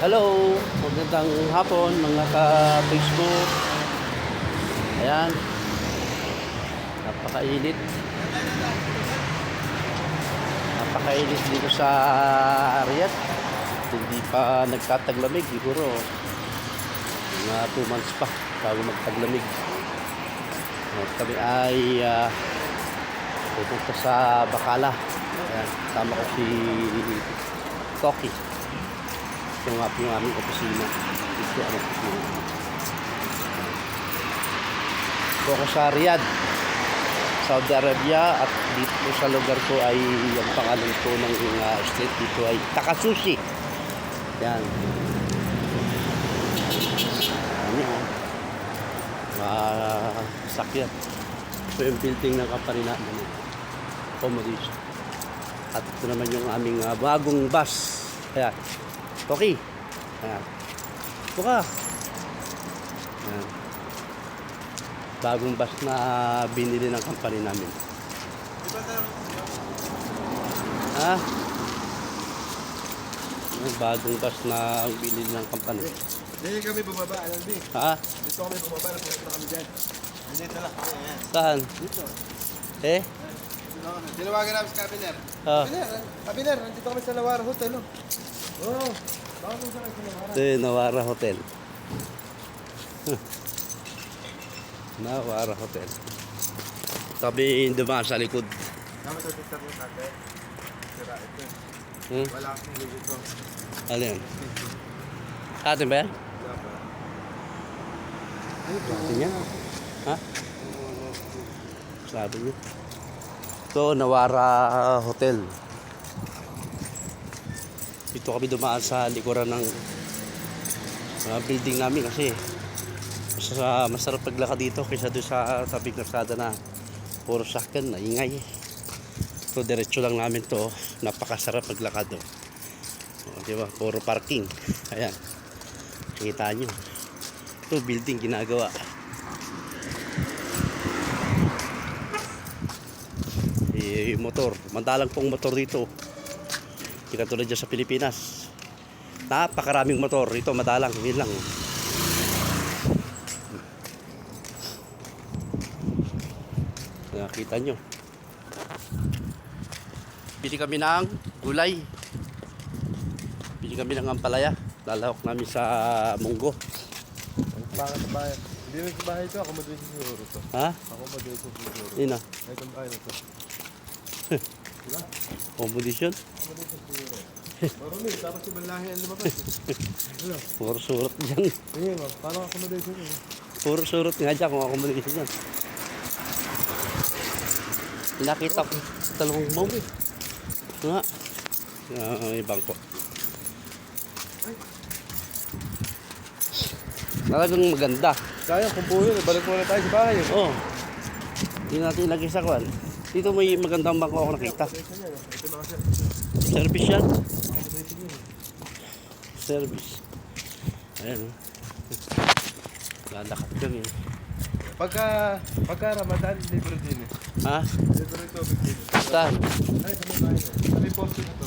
Hello, magandang hapon mga ka-Facebook. Ayan. Napakainit. Napakainit dito sa Riyadh. Hindi pa nagtataglamig siguro. Mga 2 months pa bago magtaglamig. At kami ay ah, pupunta sa Bacala. Ayan, tama ko si Toki. Ito nga po yung aming opisina. Ito ang opisina. Ito sa Riyadh, Saudi Arabia at dito sa lugar ko ay ang pangalan ko ng uh, street dito ay Takasushi. Yan. Ano oh. Ah, sakyan. Ito yung building ng company namin. Accommodation. At ito naman yung aming ah, bagong bus. Ayan. Okay. Ayan. Ito ka. Ayan. Bagong bus na binili ng company namin. Ha? Yung bagong bus na binili ng company. Hindi kami bumaba, alam di. Ha? Dito kami bumaba, napunta kami dyan. Nandito lang. Saan? Dito. Eh? Dito. Tinawagan namin si Kabiner. Ah. Kabiner, Kabiner, nandito kami sa Lawara Hotel, oh. Ito yung Nawara Hotel. Nawara Hotel. Sabi dumaan sa likod. Kami sa TikTok mo natin. Sira ito. Hmm? Wala akong dito. Ano yan? Atin ba yan? Atin yan? Ha? Sa atin yan. Ito, Nawara Hotel. Dito kami dumaan sa likuran ng uh, building namin kasi mas, uh, masarap paglakad dito kaysa doon sa tabing kalsada na puro sakyan na ingay. So diretso lang namin to. Napakasarap maglakad oh. Oh, di ba? Puro parking. Ayan. Kita nyo. Ito building ginagawa. Eh, motor. Mandalang pong motor dito. Hindi katulad dyan sa Pilipinas. Napakaraming motor. Ito madalang. Yun lang. Nakita nyo. Bili kami ng gulay. Bili kami ng ampalaya. Lalahok namin sa munggo. Pangat ng bahay. Hindi rin sa bahay ito, accommodation siguro to. Ha? Accommodation siguro. Yun na. Ay, itong bahay na to. Diba? Competition. Accommodation siguro. Marami, tapos ibang lahi ang lumabas. Ano? Puro surot dyan. Oh. paano accommodation yun? Puro surot nga dyan kung ako malinis dyan. Nakita ko talong mo. Nga. Uh, may bangko. Talagang maganda. Kaya, kung buhay, balik muna tayo sa bahay. Oo. Oh. Hindi natin ilagay sa kwan. Dito may magandang bangko ako nakita. Service yan. Service. Ayan. Lalakad kami. Pagka, pagka Ramadan, libre din eh. Ha? Libre ito. Saan? Ay, sa bahay na. Sa posto na to.